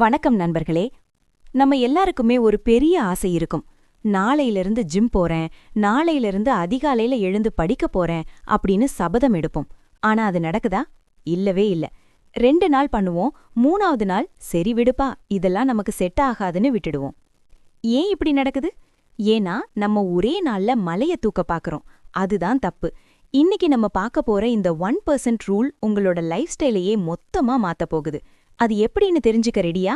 வணக்கம் நண்பர்களே. நம்ம எல்லாருக்குமே ஒரு பெரிய ஆசை இருக்கும். நாளையிலிருந்து ஜிம் போறேன் நாளையிலிருந்து அதிகாலையில எழுந்து படிக்க போறேன் அப்படின்னு சபதம் எடுப்போம். ஆனா அது நடக்குதா? இல்லவே இல்ல. ரெண்டு நாள் பண்ணுவோம் மூணாவது நாள் சரி விடுப்பா இதெல்லாம் நமக்கு செட் ஆகாதுன்னு விட்டுடுவோம். ஏன் இப்படி நடக்குது? ஏன்னா நம்ம ஒரே நாள்ல மலைய தூக்க பாக்குறோம். அதுதான் தப்பு. இன்னைக்கு நம்ம பார்க்க போற இந்த ஒன் பர்சன்ட் ரூல் உங்களோட லைஃப் ஸ்டைலையே மொத்தமா மாத்த போகுது. அது எப்படின்னு தெரிஞ்சுக்க ரெடியா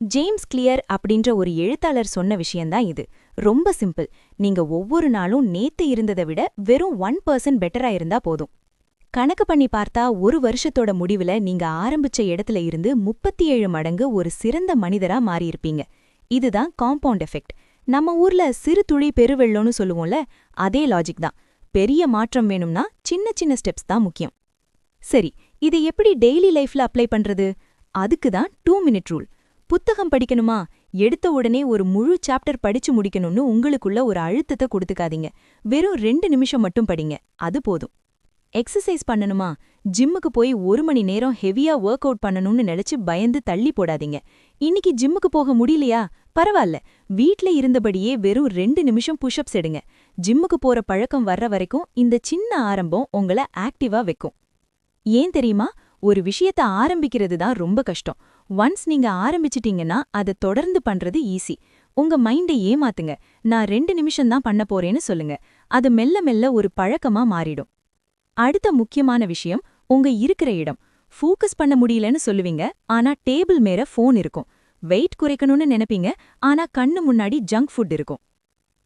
ஜேம்ஸ் கிளியர் அப்படின்ற ஒரு எழுத்தாளர் சொன்ன விஷயந்தான் இது. ரொம்ப சிம்பிள் நீங்க ஒவ்வொரு நாளும் நேத்து இருந்ததை விட வெறும் ஒன் பர்சன்ட் பெட்டரா இருந்தா போதும். கணக்கு பண்ணி பார்த்தா ஒரு வருஷத்தோட முடிவுல நீங்க ஆரம்பிச்ச இடத்துல இருந்து முப்பத்தி ஏழு மடங்கு ஒரு சிறந்த மனிதரா மாறியிருப்பீங்க. இதுதான் காம்பவுண்ட் எஃபெக்ட் நம்ம ஊர்ல சிறு துளி பெருவெள்ளம்னு சொல்லுவோம்ல அதே லாஜிக் தான். பெரிய மாற்றம் வேணும்னா சின்ன சின்ன ஸ்டெப்ஸ் தான் முக்கியம். சரி இதை எப்படி டெய்லி லைஃப்ல அப்ளை பண்றது? அதுக்கு தான் டூ மினிட் ரூல் புத்தகம் படிக்கணுமா? எடுத்த உடனே ஒரு முழு சாப்டர் படிச்சு முடிக்கணும்னு உங்களுக்குள்ள ஒரு அழுத்தத்தை கொடுத்துக்காதீங்க. வெறும் ரெண்டு நிமிஷம் மட்டும் படிங்க. அது போதும். எக்ஸசைஸ் பண்ணணுமா? ஜிம்முக்கு போய் ஒரு மணி நேரம் ஹெவியா ஒர்க் அவுட் பண்ணணும்னு நினைச்சு பயந்து தள்ளி போடாதீங்க. இன்னைக்கு ஜிம்முக்கு போக முடியலையா? பரவாயில்ல. வீட்ல இருந்தபடியே வெறும் ரெண்டு நிமிஷம் புஷ்அப்ஸ் எடுங்க. ஜிம்முக்கு போற பழக்கம் வர்ற வரைக்கும் இந்த சின்ன ஆரம்பம் உங்கள ஆக்டிவா வைக்கும். ஏன் தெரியுமா? ஒரு விஷயத்த ஆரம்பிக்கிறது தான் ரொம்ப கஷ்டம். ஒன்ஸ் நீங்க ஆரம்பிச்சிட்டீங்கன்னா அதை தொடர்ந்து பண்றது ஈஸி உங்க மைண்டை ஏமாத்துங்க. நான் ரெண்டு நிமிஷம் தான் பண்ண போறேன்னு சொல்லுங்க. அது மெல்ல மெல்ல ஒரு பழக்கமா மாறிடும். அடுத்த முக்கியமான விஷயம் உங்க இருக்கிற இடம். ஃபோக்கஸ் பண்ண முடியலன்னு சொல்லுவீங்க ஆனா டேபிள் மேல ஃபோன் இருக்கும். வெயிட் குறைக்கணும்னு நினைப்பீங்க ஆனா கண்ணு முன்னாடி ஜங்க் ஃபுட் இருக்கும்.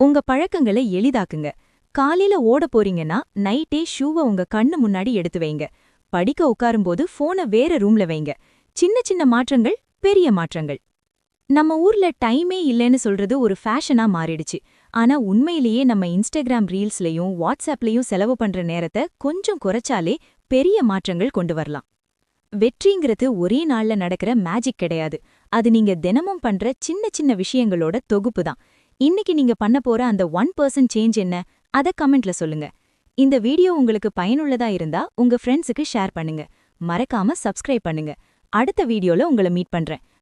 உங்க பழக்கங்களை எளிதாக்குங்க. காலையில ஓட போறீங்கன்னா நைட்டே ஷூவை உங்க கண்ணு முன்னாடி எடுத்து வைங்க. படிக்க உட்காரும்போது ஃபோனை வேற ரூம்ல வைங்க. சின்ன சின்ன மாற்றங்கள் பெரிய மாற்றங்கள். நம்ம ஊர்ல டைமே இல்லைன்னு சொல்றது ஒரு ஃபேஷனா மாறிடுச்சு. ஆனா உண்மையிலேயே நம்ம இன்ஸ்டாகிராம் ரீல்ஸ்லயும் வாட்ஸ்அப்லயும் செலவு பண்ற நேரத்தை கொஞ்சம் குறைச்சாலே பெரிய மாற்றங்கள் கொண்டு வரலாம். வெற்றிங்கிறது ஒரே நாள்ல நடக்கிற மேஜிக் கிடையாது. அது நீங்க தினமும் பண்ற சின்ன சின்ன விஷயங்களோட தொகுப்பு தான். இன்னைக்கு நீங்க பண்ண போற அந்த ஒன் பர்சன்ட் சேஞ்ச் என்ன? அத கமெண்ட்ல சொல்லுங்க. இந்த வீடியோ உங்களுக்கு பயனுள்ளதா இருந்தா உங்க ஃப்ரெண்ட்ஸுக்கு ஷேர் பண்ணுங்க. மறக்காம சப்ஸ்கிரைப் பண்ணுங்க. அடுத்த வீடியோல உங்களை மீட் பண்றேன்.